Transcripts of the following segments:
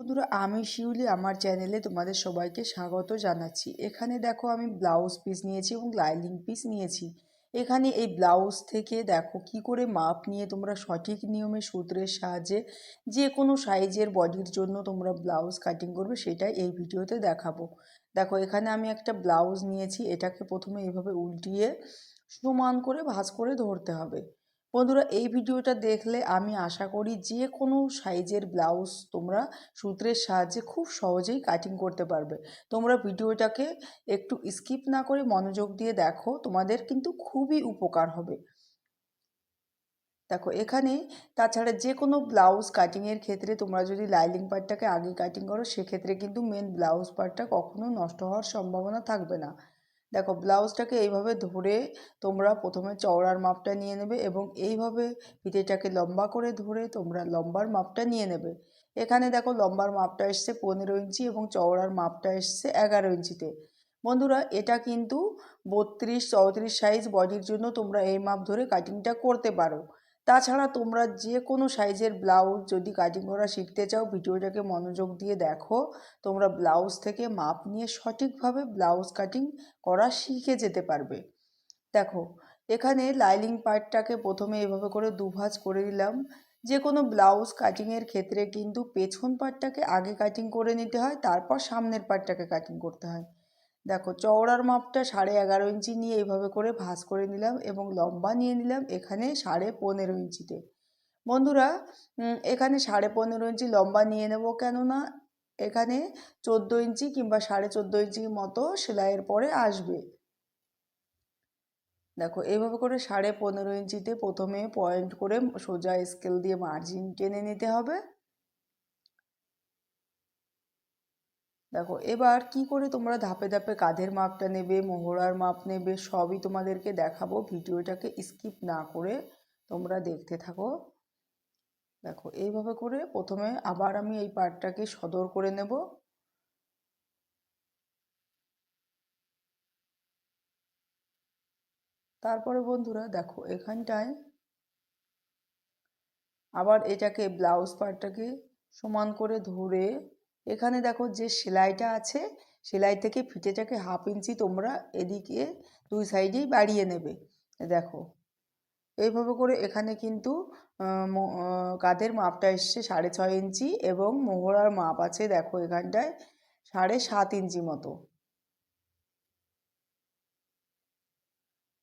বন্ধুরা, আমি শিউলি আমার চ্যানেলে তোমাদের সবাইকে স্বাগত জানাচ্ছি। এখানে দেখো আমি ব্লাউজ পিস নিয়েছি এবং লাইলিং পিস নিয়েছি। এখানে এই ব্লাউজ থেকে দেখো কি করে মাপ নিয়ে তোমরা সঠিক নিয়মে সূত্রের সাহায্যে যে কোনো সাইজের বডির জন্য তোমরা ব্লাউজ কাটিং করবে সেটাই এই ভিডিওতে দেখাবো। দেখো, এখানে আমি একটা ব্লাউজ নিয়েছি, এটাকে প্রথমে এভাবে উল্টিয়ে সমান করে ভাঁজ করে ধরতে হবে। বন্ধুরা, এই ভিডিওটা দেখলে আমি আশা করি যে কোনো সাইজের ব্লাউজ তোমরা সূত্রের সাহায্যে খুব সহজেই কাটিং করতে পারবে। তোমরা ভিডিওটাকে একটু স্কিপ না করে মনোযোগ দিয়ে দেখো, তোমাদের কিন্তু খুবই উপকার হবে। দেখো, এখানে তাছাড়া যে কোনো ব্লাউজ কাটিংয়ের ক্ষেত্রে তোমরা যদি লাইলিং পার্টটাকে আগে কাটিং করো, সেক্ষেত্রে কিন্তু মেন ব্লাউজ পার্টটা কখনো নষ্ট হওয়ার সম্ভাবনা থাকবে না। দেখো, ব্লাউজটাকে এইভাবে ধরে তোমরা প্রথমে চওড়ার মাপটা নিয়ে নেবে এবং এইভাবে পিঠেটাকে লম্বা করে ধরে তোমরা লম্বার মাপটা নিয়ে নেবে। এখানে দেখো, লম্বার মাপটা এসছে পনেরো ইঞ্চি এবং চওড়ার মাপটা এসছে এগারো ইঞ্চিতে। বন্ধুরা, এটা কিন্তু বত্রিশ, চৌত্রিশ সাইজ বডির জন্য তোমরা এই মাপ ধরে কাটিংটা করতে পারো। তাছাড়া তোমরা যে কোনো সাইজের ব্লাউজ যদি কাটিং করা শিখতে চাও, ভিডিওটাকে মনোযোগ দিয়ে দেখো। তোমরা ব্লাউজ থেকে মাপ নিয়ে সঠিকভাবে ব্লাউজ কাটিং করা শিখে যেতে পারবে। দেখো, এখানে লাইলিং পার্টটাকে প্রথমে এভাবে করে দুভাজ করে দিলাম যে কোনো ব্লাউজ কাটিংয়ের ক্ষেত্রে কিন্তু পেছন পার্টটাকে আগে কাটিং করে নিতে হয়, তারপর সামনের পার্টটাকে কাটিং করতে হয়। দেখো, চওড়ার মাপটা সাড়ে এগারো ইঞ্চি নিয়ে এইভাবে করে ভাঁজ করে নিলাম এবং লম্বা নিয়ে নিলাম এখানে সাড়ে পনেরো ইঞ্চিতে। বন্ধুরা এখানে সাড়ে পনেরো ইঞ্চি লম্বা নিয়ে নেব কেননা এখানে চোদ্দ ইঞ্চি কিংবা সাড়ে চোদ্দ ইঞ্চি মতো সেলাইয়ের পরে আসবে। দেখো, এইভাবে করে সাড়ে পনেরো ইঞ্চিতে প্রথমে পয়েন্ট করে সোজা স্কেল দিয়ে মার্জিন টেনে নিতে হবে। দেখো, এবার কি করে তোমরা ধাপে ধাপে কাঁধের মাপটা নেবে, মোহরার মাপ নেবে, সবই তোমাদেরকে দেখাবো। ভিডিওটাকে স্কিপ না করে তোমরা দেখতে থাকো। দেখো, এইভাবে করে প্রথমে আবার আমি এই পার্টটাকে সদর করে নেব। তারপরে বন্ধুরা, দেখো, এখানটায় আবার এটাকে ব্লাউজ পার্টটাকে সমান করে ধরে এখানে দেখো যে সেলাইটা আছে, সেলাই থেকে ফিটেটাকে হাফ ইঞ্চি তোমরা এদিকে দুই সাইডেই বাড়িয়ে নেবে। দেখো, এইভাবে করে এখানে কিন্তু কাঁধের মাপটা এসছে সাড়ে ছয় ইঞ্চি এবং মোহরার মাপ আছে দেখো এখানটায় সাড়ে সাত ইঞ্চি মতো।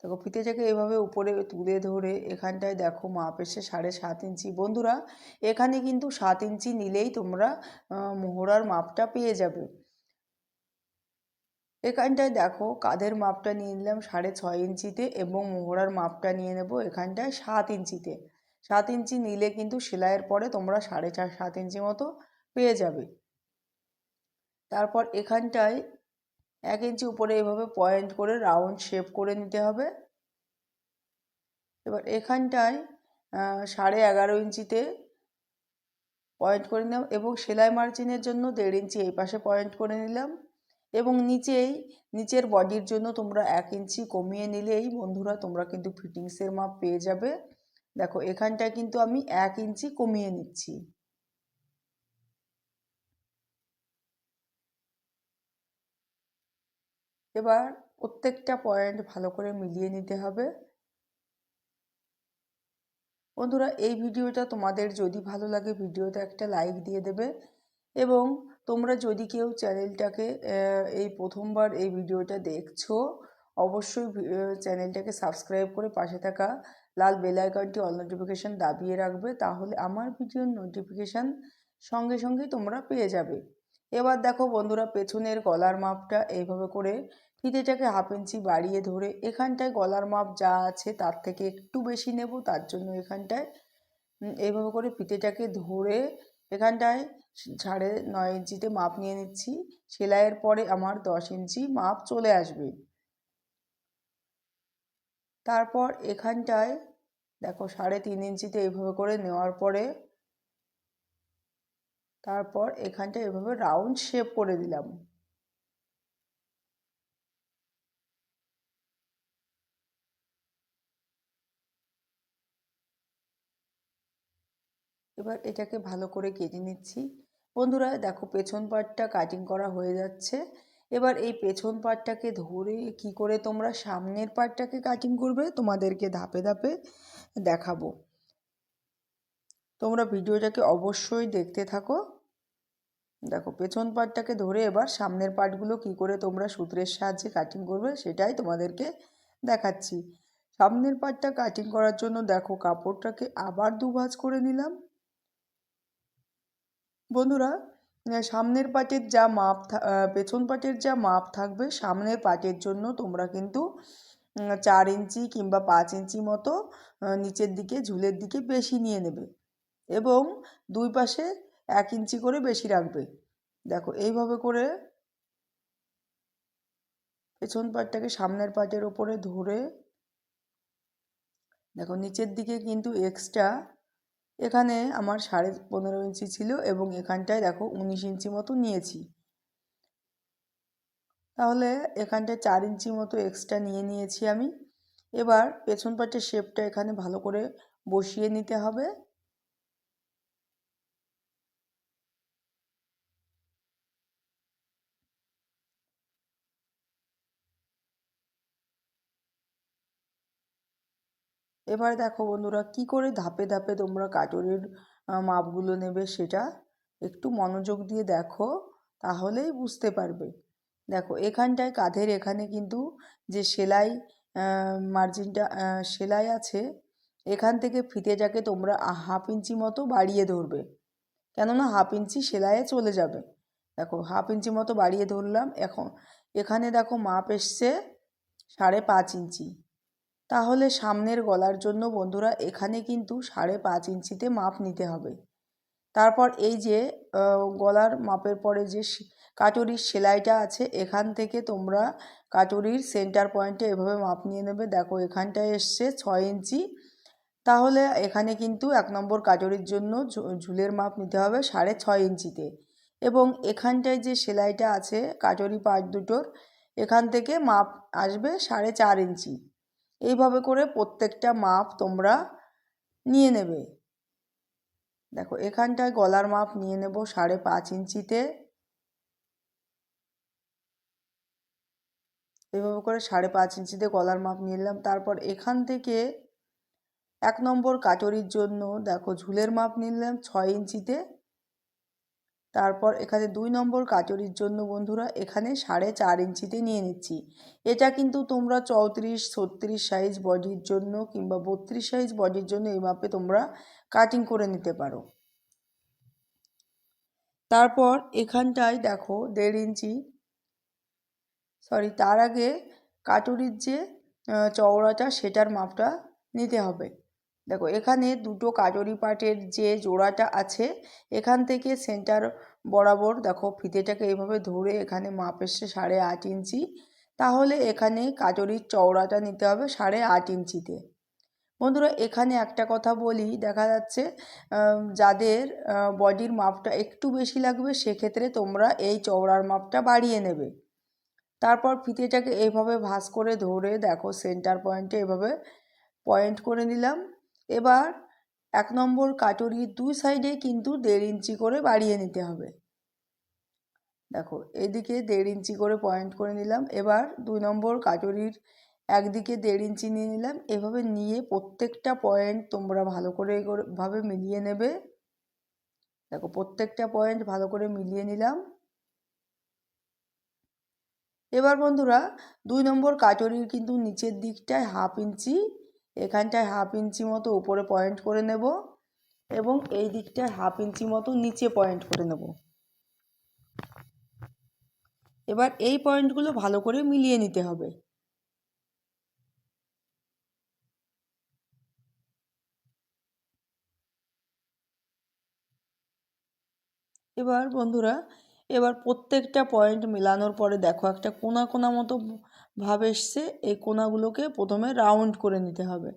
দেখো ফিতেটাকে এভাবে উপরে তুলে ধরে এখানটায় দেখো মাপ এসে সাড়ে সাত ইঞ্চি। বন্ধুরা, এখানে কিন্তু সাত ইঞ্চি নিলেই তোমরা মোহরার মাপটা পেয়ে যাবে। এখানটায় দেখো কাঁধের মাপটা নিয়ে নিলাম সাড়ে ছয় ইঞ্চিতে এবং মোহরার মাপটা নিয়ে নেব এখানটায় সাত ইঞ্চিতে। সাত ইঞ্চি নিলে কিন্তু সেলাইয়ের পরে তোমরা সাড়ে চার সাত ইঞ্চি মতো পেয়ে যাবে। তারপর এখানটায় এক ইঞ্চি উপরে এভাবে পয়েন্ট করে রাউন্ড শেপ করে নিতে হবে। এবার এখানটায় সাড়ে এগারো ইঞ্চিতে পয়েন্ট করে নিলাম এবং সেলাই মার্জিনের জন্য দেড় ইঞ্চি এই পাশে পয়েন্ট করে নিলাম এবং নিচেই, নিচের বডির জন্য তোমরা এক ইঞ্চি কমিয়ে নিলেই বন্ধুরা তোমরা কিন্তু ফিটিংসের মাপ পেয়ে যাবে। দেখো, এখানটায় কিন্তু আমি এক ইঞ্চি কমিয়ে নিচ্ছি। এবার প্রত্যেকটা পয়েন্ট ভালো করে মিলিয়ে নিতে হবে। বন্ধুরা, এই ভিডিওটা তোমাদের যদি ভালো লাগে, ভিডিওতে একটা লাইক দিয়ে দেবে এবং তোমরা যদি কেউ চ্যানেলটাকে এই প্রথমবার এই ভিডিওটা দেখছ, অবশ্যই চ্যানেলটাকে সাবস্ক্রাইব করে পাশে থাকা লাল বেলাইকনটি অল নোটিফিকেশান দাবিয়ে রাখবে, তাহলে আমার ভিডিওর নোটিফিকেশান সঙ্গে সঙ্গে তোমরা পেয়ে যাবে। এবার দেখো বন্ধুরা, পেছনের গলার মাপটা এইভাবে করে ফিতেটাকে হাফ ইঞ্চি বাড়িয়ে ধরে এখানটায় গলার মাপ যা আছে তার থেকে একটু বেশি নেব, তার জন্য এখানটায় এইভাবে করে ফিতেটাকে ধরে এখানটায় সাড়ে নয় ইঞ্চিতে মাপ নিয়ে নিচ্ছি। সেলাইয়ের পরে আমার দশ ইঞ্চি মাপ চলে আসবে। তারপর এখানটায়, দেখো, সাড়ে তিন ইঞ্চিতে এইভাবে করে নেওয়ার পরে তারপর এখানটা এভাবে রাউন্ড শেপ করে দিলাম। এবার এটাকে ভালো করে কেটে নিচ্ছি। বন্ধুরা, দেখো পেছন পাটটা কাটিং করা হয়ে যাচ্ছে। এবার এই পেছন পাটটাকে ধরে কি করে তোমরা সামনের পাটটাকে কাটিং করবে, তোমাদেরকে ধাপে ধাপে দেখাবো। তোমরা ভিডিওটাকে অবশ্যই দেখতে থাকো। দেখো, পেছন পাটটাকে ধরে এবার সামনের পাটগুলো কি করে তোমরা সূত্রের সাহায্যে কাটিং করবে, সেটাই তোমাদেরকে দেখাচ্ছি। সামনের পাটটা কাটিং করার জন্য দেখো, কাপড়টাকে আবার দু ভাঁজ করে নিলাম। বন্ধুরা সামনের পাটের যা মাপ পেছন পাটের যা মাপ থাকবে, সামনের পাটের জন্য তোমরা কিন্তু চার ইঞ্চি কিংবা পাঁচ ইঞ্চি মতো নিচের দিকে, ঝুলের দিকে বেশি নিয়ে নেবে এবং দুই পাশে এক ইঞ্চি করে বেশি রাখবে। দেখো, এইভাবে করে পেছন পাটটাকে সামনের পাটের ওপরে ধরে, দেখো, নিচের দিকে কিন্তু এক্সট্রা এখানে আমার সাড়ে পনেরো ইঞ্চি ছিল এবং এখানটায় দেখো উনিশ ইঞ্চি মতো নিয়েছি। তাহলে এখানটায় চার ইঞ্চি মতো এক্সট্রা নিয়ে নিয়েছি আমি। এবার পেছন পাটের শেপটা এখানে ভালো করে বসিয়ে নিতে হবে। এবার দেখো বন্ধুরা, কি করে ধাপে ধাপে তোমরা কাটরের মাপগুলো নেবে সেটা একটু মনোযোগ দিয়ে দেখো, তাহলেই বুঝতে পারবে। দেখো, এখানটায় কাঁধের এখানে কিন্তু যে সেলাই মার্জিনটা সেলাই আছে, এখান থেকে ফিতেটাকে তোমরা হাফ ইঞ্চি মতো বাড়িয়ে ধরবে। কেননা হাফ ইঞ্চি সেলাইয়ে চলে যাবে। দেখো হাফ ইঞ্চি মতো বাড়িয়ে ধরলাম, এখন এখানে দেখো মাপ এসছে সাড়ে পাঁচ ইঞ্চি। তাহলে সামনের গলার জন্য বন্ধুরা এখানে কিন্তু সাড়ে পাঁচ ইঞ্চিতে মাপ নিতে হবে। তারপর এই যে গলার মাপের পরে যে কাটুরির সেলাইটা আছে, এখান থেকে তোমরা কাটুরির সেন্টার পয়েন্টে এভাবে মাপ নিয়ে নেবে। দেখো, এখানটায় এসছে ছয় ইঞ্চি। তাহলে এখানে কিন্তু এক নম্বর কাটুরির জন্য ঝুলের মাপ নিতে হবে সাড়ে ছয় ইঞ্চিতে। এবং এখানটায় যে সেলাইটা আছে, কাটুরি পার্ট দুটোর, এখান থেকে মাপ আসবে সাড়ে চার ইঞ্চি। এইভাবে করে প্রত্যেকটা মাপ তোমরা নিয়ে নেবে। দেখো, এখানটায় গলার মাপ নিয়ে নেব সাড়ে পাঁচ ইঞ্চিতে। এইভাবে করে সাড়ে পাঁচ ইঞ্চিতে গলার মাপ নিলাম। তারপর এখান থেকে এক নম্বর কাটরির জন্য, দেখো, ঝুলের মাপ নিলাম ছয় ইঞ্চিতে। তারপর এখানে দুই নম্বর কাচুরির জন্য বন্ধুরা এখানে সাড়ে চার ইঞ্চিতে নিয়ে নিচ্ছি। এটা কিন্তু তোমরা চৌত্রিশ, ছত্রিশ সাইজ বডির জন্য কিংবা বত্রিশ সাইজ বডির জন্য এই মাপে তোমরা কাটিং করে নিতে পারো। তারপর এখানটায় দেখো দেড় ইঞ্চি সরি তার আগে কাটুরির যে চওড়াটা সেটার মাপটা নিতে হবে। দেখো, এখানে দুটো কাজরি পাটের যে জোড়াটা আছে, এখান থেকে সেন্টার বরাবর দেখো ফিতেটাকে এইভাবে ধরে এখানে মাপ এসছে সাড়ে আট ইঞ্চি। তাহলে এখানে কাজরির চওড়াটা নিতে হবে সাড়ে আট ইঞ্চিতে। বন্ধুরা, এখানে একটা কথা বলি, দেখা যাচ্ছে যাদের বডির মাপটা একটু বেশি লাগবে, সেক্ষেত্রে তোমরা এই চওড়ার মাপটা বাড়িয়ে নেবে। তারপর ফিতেটাকে এইভাবে ভাঁজ করে ধরে দেখো সেন্টার পয়েন্টে এভাবে পয়েন্ট করে নিলাম। এবার এক নম্বর কাটুরির দুই সাইডে কিন্তু দেড় ইঞ্চি করে বাড়িয়ে নিতে হবে। দেখো, এদিকে দেড় ইঞ্চি করে পয়েন্ট করে নিলাম। এবার দুই নম্বর কাটুরির একদিকে দেড় ইঞ্চি নিয়ে নিলাম। এভাবে নিয়ে প্রত্যেকটা পয়েন্ট তোমরা ভালো করে ভাবে মিলিয়ে নেবে। দেখো, প্রত্যেকটা পয়েন্ট ভালো করে মিলিয়ে নিলাম। এবার বন্ধুরা, দুই নম্বর কাটরির কিন্তু নিচের দিকটায় হাফ ইঞ্চি এখানটায় হাফ ইঞ্চি মতো উপরে পয়েন্ট করে নেব এবং এই দিকটায় হাফ ইঞ্চি মতো নিচে পয়েন্ট করে নেব। এবার এই পয়েন্টগুলো ভালো করে মিলিয়ে নিতে হবে। এবার বন্ধুরা, এবার প্রত্যেকটা পয়েন্ট মেলানোর পরে দেখো একটা কোনা কোনা মতো ভাব এসছে, এই কোনাগুলোকে প্রথমে রাউন্ড করে নিতে হবে।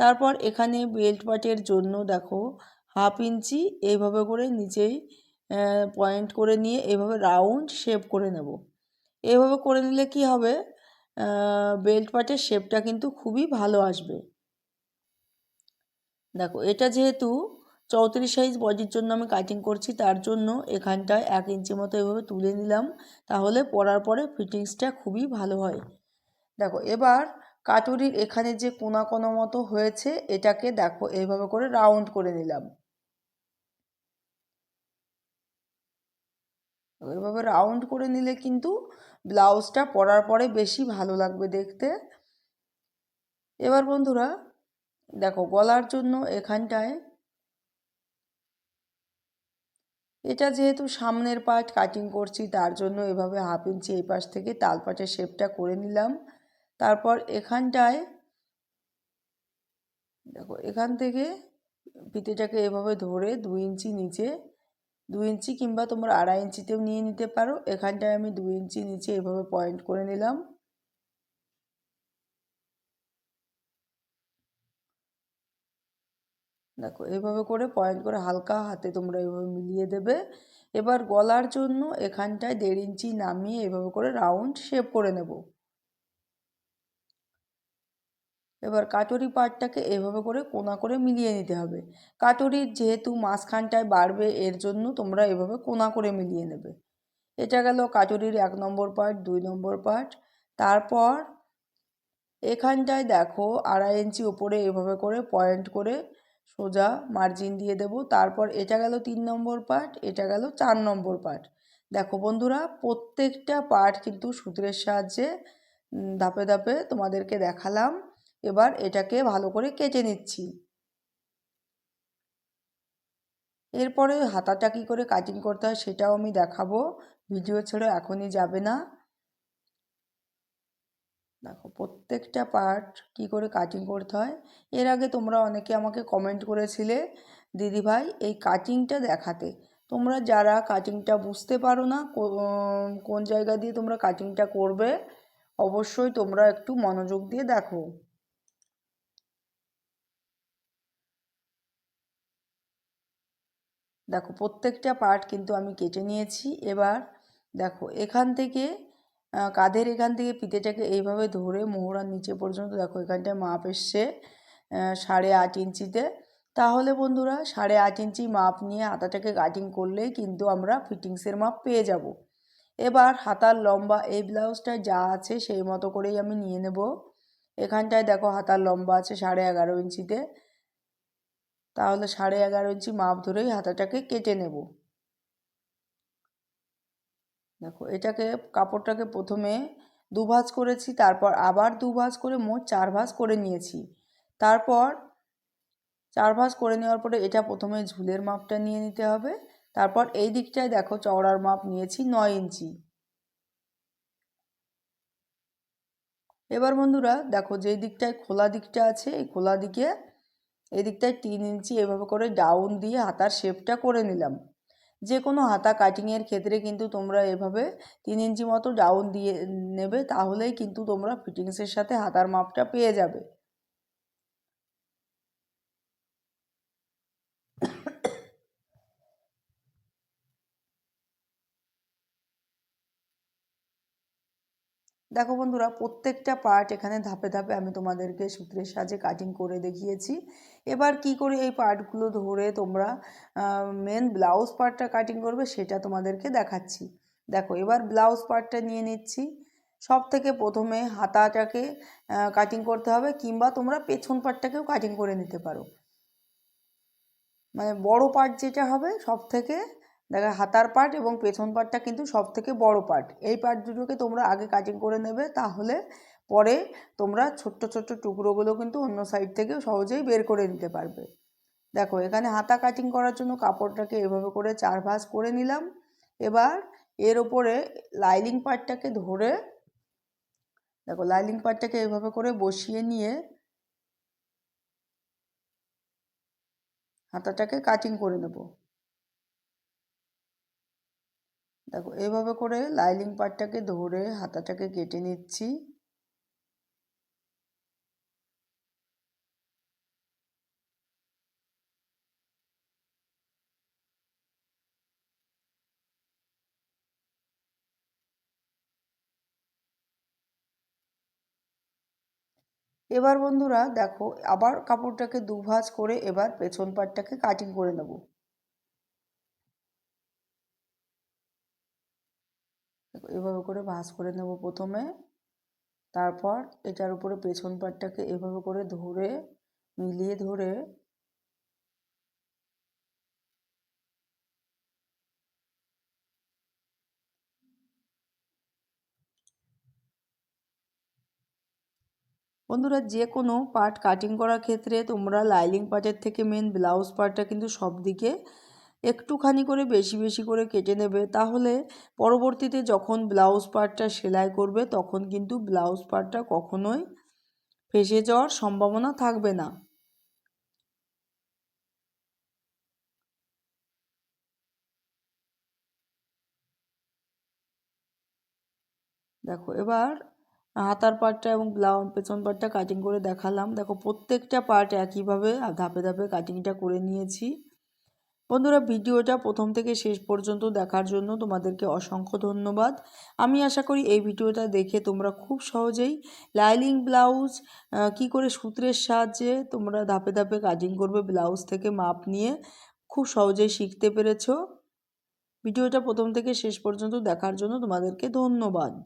তারপর এখানে বেল্ট পাটের জন্য দেখো হাফ ইঞ্চি এইভাবে করে নিচেই পয়েন্ট করে নিয়ে এভাবে রাউন্ড শেপ করে নেব। এভাবে করে নিলে কি হবে? বেল্ট পাটের শেপটা কিন্তু খুবই ভালো আসবে। দেখো এটা যেহেতু চৌত্রিশ সাইজ বডির জন্য আমি কাটিং করছি, তার জন্য এখানটায় এক ইঞ্চি মতো এভাবে তুলে নিলাম, তাহলে পরার পরে ফিটিংসটা খুবই ভালো হয়। দেখো, এবার কাটুরির এখানে যে কোনা কোনো মতো হয়েছে, এটাকে দেখো এইভাবে করে রাউন্ড করে নিলাম। এভাবে রাউন্ড করে নিলে কিন্তু ব্লাউজটা পরার পরে বেশি ভালো লাগবে দেখতে। এবার বন্ধুরা, দেখো, গলার জন্য এখানটায় এটা যেহেতু সামনের পার্ট কাটিং করছি, তার জন্য এভাবে হাফ ইঞ্চি এই পাশ থেকে তাল তালপাটের শেপটা করে নিলাম। তারপর এখানটায়, দেখো, এখান থেকে ফিতেটাকে এভাবে ধরে দু ইঞ্চি নিচে দু ইঞ্চি কিংবা তোমরা আড়াই ইঞ্চিতেও নিয়ে নিতে পারো। এখানটায় আমি দু ইঞ্চি নিচে এভাবে পয়েন্ট করে নিলাম। দেখো, এভাবে করে পয়েন্ট করে হালকা হাতে তোমরা এভাবে মিলিয়ে দেবে। এবার গলার জন্য এখানটায় দেড় ইঞ্চি নামিয়ে এভাবে করে রাউন্ড শেপ করে নেব। এবার কাটরি পার্টটাকে এভাবে করে কোনা করে মিলিয়ে নিতে হবে। কাটরির যেহেতু মাঝখানটায় বাড়বে, এর জন্য তোমরা এভাবে কোনা করে মিলিয়ে নেবে। এটা গেল কাটরির এক নম্বর পার্ট, দুই নম্বর পার্ট। তারপর এখানটায় দেখো আড়াই ইঞ্চি ওপরে এভাবে করে পয়েন্ট করে সোজা মার্জিন দিয়ে দেব। তারপর এটা গেল তিন নম্বর পার্ট এটা গেল চার নম্বর পার্ট দেখো বন্ধুরা, প্রত্যেকটা পার্ট কিন্তু সূত্রের সাহায্যে ধাপে ধাপে তোমাদেরকে দেখালাম। এবার এটাকে ভালো করে কেটে নিচ্ছি। এরপরে হাতাটা কী করে কাটিং করতে হয় সেটাও আমি দেখাবো। ভিডিও ছেড়ে এখনই যাবে না। দেখো, প্রত্যেকটা পার্ট কি করে কাটিং করতে হয়? এর আগে তোমরা অনেকে আমাকে কমেন্ট করেছিলে দিদিভাই এই কাটিংটা দেখাতে। তোমরা যারা কাটিংটা বুঝতে পারো না কোন জায়গা দিয়ে তোমরা কাটিংটা করবে, অবশ্যই তোমরা একটু মনোযোগ দিয়ে দেখো। দেখো, প্রত্যেকটা পার্ট কিন্তু আমি কেটে নিয়েছি। এবার দেখো, এখান থেকে কাঁধের এখান থেকে ফিতেটাকে এইভাবে ধরে মোহরার নিচে পর্যন্ত, দেখো এখানটায় মাপ এসছে সাড়ে আট ইঞ্চিতে। তাহলে বন্ধুরা, সাড়ে আট ইঞ্চি মাপ নিয়ে হাতাটাকে কাটিং করলেই কিন্তু আমরা ফিটিংসের মাপ পেয়ে যাব। এবার হাতার লম্বা, এই ব্লাউজটায় যা আছে সেই মতো করেই আমি নিয়ে নেব। এখানটায় দেখো হাতার লম্বা আছে সাড়ে এগারো ইঞ্চিতে। তাহলে সাড়ে এগারো ইঞ্চি মাপ ধরেই হাতাটাকে কেটে নেব। দেখো, এটাকে, কাপড়টাকে প্রথমে দু ভাঁজ করেছি, তারপর আবার দু ভাঁজ করে মোট চার ভাঁজ করে নিয়েছি। তারপর চার ভাঁজ করে নেওয়ার পরে এটা প্রথমে ঝুলের মাপটা নিয়ে নিতে হবে। তারপর এই দিকটায় দেখো, চওড়ার মাপ নিয়েছি নয় ইঞ্চি। এবার বন্ধুরা, দেখো, যেই দিকটায় খোলা দিকটা আছে, এই খোলা দিকে, এই দিকটায় তিন ইঞ্চি এভাবে করে ডাউন দিয়ে হাতার শেপটা করে নিলাম। যে কোনো হাতা কাটিংয়ের ক্ষেত্রে কিন্তু তোমরা এভাবে তিন ইঞ্চি মতো ডাউন দিয়ে নেবে, তাহলেই কিন্তু তোমরা ফিটিংসের সাথে হাতার মাপটা পেয়ে যাবে। দেখো বন্ধুরা, প্রত্যেকটা পার্ট এখানে ধাপে ধাপে আমি তোমাদেরকে সূত্রের সাহায্যে কাটিং করে দেখিয়েছি। এবার কি করে এই পার্টগুলো ধরে তোমরা মেন ব্লাউজ পার্টটা কাটিং করবে সেটা তোমাদেরকে দেখাচ্ছি। দেখো, এবার ব্লাউজ পার্টটা নিয়ে নিচ্ছি। সব থেকে প্রথমে হাতাটাকে কাটিং করতে হবে কিংবা তোমরা পেছন পার্টটাকেও কাটিং করে নিতে পারো। মানে বড় পার্ট যেটা হবে সব থেকে দেখা, হাতার পার্ট এবং পেছন পার্টটা কিন্তু সব থেকে বড় পার্ট এই পার্ট দুটোকে তোমরা আগে কাটিং করে নেবে, তাহলে পরে তোমরা ছোট্ট ছোট্ট টুকরোগুলো কিন্তু অন্য সাইড থেকে সহজেই বের করে নিতে পারবে। দেখো, এখানে হাতা কাটিং করার জন্য কাপড়টাকে এভাবে করে চার ভাঁজ করে নিলাম। এবার এর ওপরে লাইলিং পার্টটাকে ধরে, দেখো লাইলিং পার্টটাকে এভাবে করে বসিয়ে নিয়ে হাতাটাকে কাটিং করে নেব। দেখো এইভাবে করে লাইলিং পার্টটাকে ধরে হাতাটাকে কেটে নিচ্ছি। এবার বন্ধুরা দেখো, আবার কাপড়টাকে দুভাঁজ করে এবার পেছন পাটটাকে কাটিং করে নেব। এভাবে করে ভাঁজ করে নেব প্রথমে। তারপর এটার উপরে পেছন পাটটাকে এভাবে করে ধরে, মিলিয়ে ধরে বন্ধুরা, যে কোনো পার্ট কাটিং করার ক্ষেত্রে তোমরা লাইলিং পার্টের থেকে মেন ব্লাউজ পার্টটা কিন্তু সব দিকে একটুখানি করে বেশি বেশি করে কেটে নেবে। তাহলে পরবর্তীতে যখন ব্লাউজ পার্টটা সেলাই করবে, তখন কিন্তু ব্লাউজ পার্টটা কখনোই ফেসে যাওয়ার সম্ভাবনা থাকবে না। দেখো, এবার হাতার পার্টটা এবং ব্লাউজ পেছন পার্টটা কাটিং করে দেখালাম। দেখো, প্রত্যেকটা পার্ট একইভাবে ধাপে ধাপে কাটিংটা করে নিয়েছি। বন্ধুরা, ভিডিওটা প্রথম থেকে শেষ পর্যন্ত দেখার জন্য তোমাদেরকে অসংখ্য ধন্যবাদ। আমি আশা করি এই ভিডিওটা দেখে তোমরা খুব সহজেই লাইলিং ব্লাউজ কি করে সূত্রের সাহায্যে তোমরা ধাপে ধাপে কাটিং করবে ব্লাউজ থেকে মাপ নিয়ে খুব সহজেই শিখতে পেরেছ। ভিডিওটা প্রথম থেকে শেষ পর্যন্ত দেখার জন্য তোমাদেরকে ধন্যবাদ।